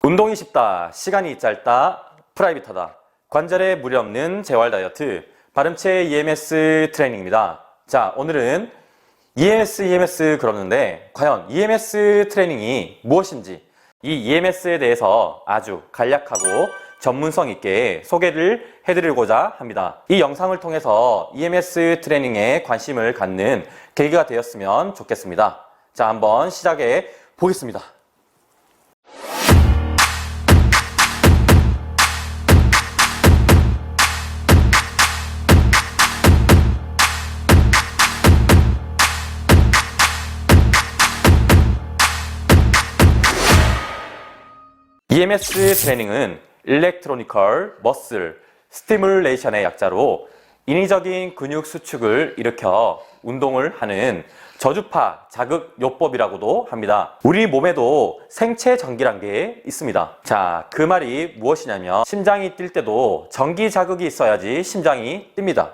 운동이 쉽다, 시간이 짧다, 프라이빗하다. 관절에 무리 없는 재활 다이어트, 발음체 EMS 트레이닝입니다. 자, 오늘은 EMS, EMS 그러는데, 과연 EMS 트레이닝이 무엇인지, 이 EMS에 대해서 아주 간략하고 전문성 있게 소개를 해드리고자 합니다. 이 영상을 통해서 EMS 트레이닝에 관심을 갖는 계기가 되었으면 좋겠습니다. 자, 한번 시작해 보겠습니다. EMS 트레이닝은 일렉트로니컬 머슬 스티뮬레이션의 약자로 인위적인 근육 수축을 일으켜 운동을 하는 저주파 자극 요법이라고도 합니다. 우리 몸에도 생체 전기란 게 있습니다. 자, 그 말이 무엇이냐면 심장이 뛸 때도 전기 자극이 있어야지 심장이 뜁니다.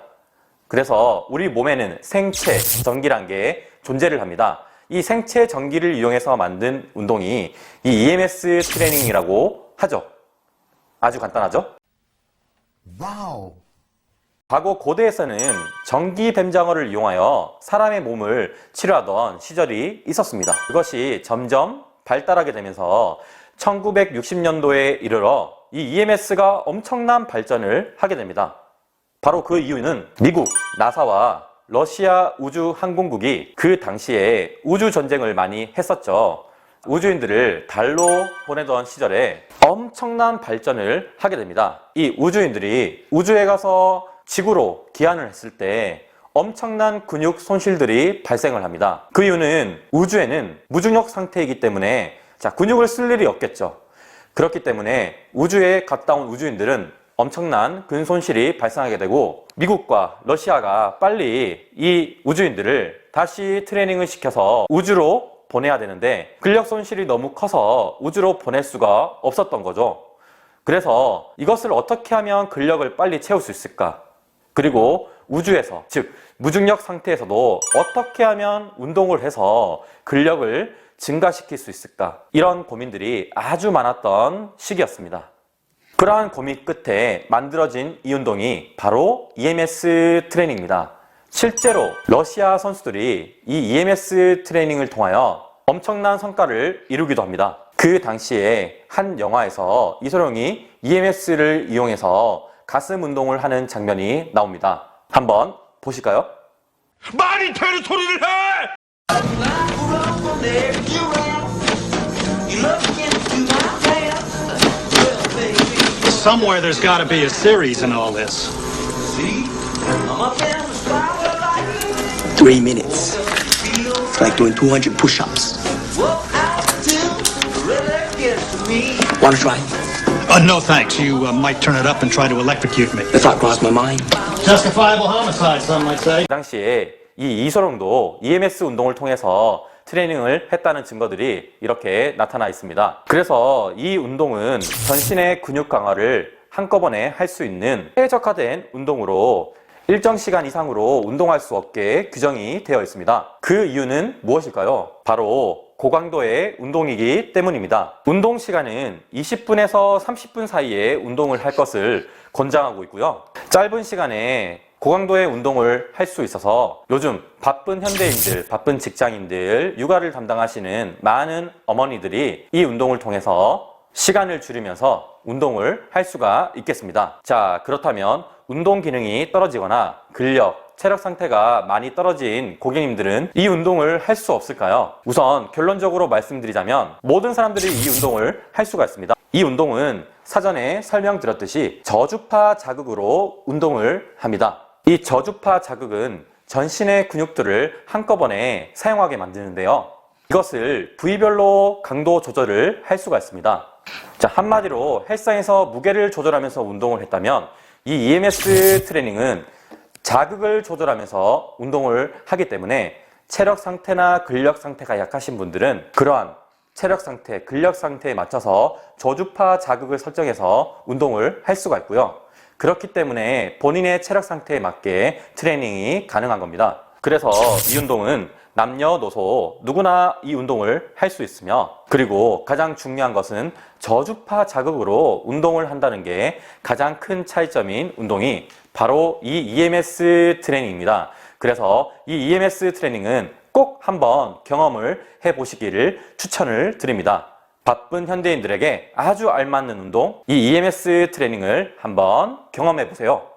그래서 우리 몸에는 생체 전기란 게 존재를 합니다. 이 생체 전기를 이용해서 만든 운동이 이 EMS 트레이닝이라고 하죠. 아주 간단하죠? Wow. 과거 고대에서는 전기 뱀장어를 이용하여 사람의 몸을 치료하던 시절이 있었습니다. 그것이 점점 발달하게 되면서 1960년도에 이르러 이 EMS가 엄청난 발전을 하게 됩니다. 바로 그 이유는 미국 나사와 러시아 우주항공국이 그 당시에 우주 전쟁을 많이 했었죠. 우주인들을 달로 보내던 시절에 엄청난 발전을 하게 됩니다. 이 우주인들이 우주에 가서 지구로 귀환을 했을 때 엄청난 근육 손실들이 발생을 합니다. 그 이유는 우주에는 무중력 상태이기 때문에 자, 근육을 쓸 일이 없겠죠. 그렇기 때문에 우주에 갔다 온 우주인들은 엄청난 근 손실이 발생하게 되고 미국과 러시아가 빨리 이 우주인들을 다시 트레이닝을 시켜서 우주로 보내야 되는데 근력 손실이 너무 커서 우주로 보낼 수가 없었던 거죠. 그래서 이것을 어떻게 하면 근력을 빨리 채울 수 있을까? 그리고 우주에서, 즉, 무중력 상태에서도 어떻게 하면 운동을 해서 근력을 증가시킬 수 있을까? 이런 고민들이 아주 많았던 시기였습니다. 그러한 고민 끝에 만들어진 이 운동이 바로 EMS 트레이닝입니다. 실제로 러시아 선수들이 이 EMS 트레이닝을 통하여 엄청난 성과를 이루기도 합니다. 그 당시에 한 영화에서 이소룡이 EMS를 이용해서 가슴 운동을 하는 장면이 나옵니다. 한번 보실까요? 말이 되는 소리를 해! Somewhere there's got to be a series in all this. Three minutes. It's like doing 200 push ups. Want to try? Uh, no thanks. You uh, might turn it up and try to electrocute me. The thought crossed my mind. Justifiable homicide, some might say. 그 당시에 이 이소룡도 EMS 운동을 통해서 트레이닝을 했다는 증거들이 이렇게 나타나 있습니다. 그래서 이 운동은 전신의 근육 강화를 한꺼번에 할 수 있는 최적화된 운동으로 일정 시간 이상으로 운동할 수 없게 규정이 되어 있습니다. 그 이유는 무엇일까요? 바로 고강도의 운동이기 때문입니다. 운동 시간은 20분에서 30분 사이에 운동을 할 것을 권장하고 있고요. 짧은 시간에 고강도의 운동을 할 수 있어서 요즘 바쁜 현대인들, 바쁜 직장인들, 육아를 담당하시는 많은 어머니들이 이 운동을 통해서 시간을 줄이면서 운동을 할 수가 있겠습니다. 자, 그렇다면 운동 기능이 떨어지거나 근력, 체력 상태가 많이 떨어진 고객님들은 이 운동을 할 수 없을까요? 우선 결론적으로 말씀드리자면 모든 사람들이 이 운동을 할 수가 있습니다. 이 운동은 사전에 설명드렸듯이 저주파 자극으로 운동을 합니다. 이 저주파 자극은 전신의 근육들을 한꺼번에 사용하게 만드는데요. 이것을 부위별로 강도 조절을 할 수가 있습니다. 자, 한마디로 헬스장에서 무게를 조절하면서 운동을 했다면 이 EMS 트레이닝은 자극을 조절하면서 운동을 하기 때문에 체력 상태나 근력 상태가 약하신 분들은 그러한 체력 상태, 근력 상태에 맞춰서 저주파 자극을 설정해서 운동을 할 수가 있고요. 그렇기 때문에 본인의 체력 상태에 맞게 트레이닝이 가능한 겁니다. 그래서 이 운동은 남녀노소 누구나 이 운동을 할 수 있으며 그리고 가장 중요한 것은 저주파 자극으로 운동을 한다는 게 가장 큰 차이점인 운동이 바로 이 EMS 트레이닝입니다. 그래서 이 EMS 트레이닝은 꼭 한번 경험을 해 보시기를 추천을 드립니다. 바쁜 현대인들에게 아주 알맞는 운동, 이 EMS 트레이닝을 한번 경험해 보세요.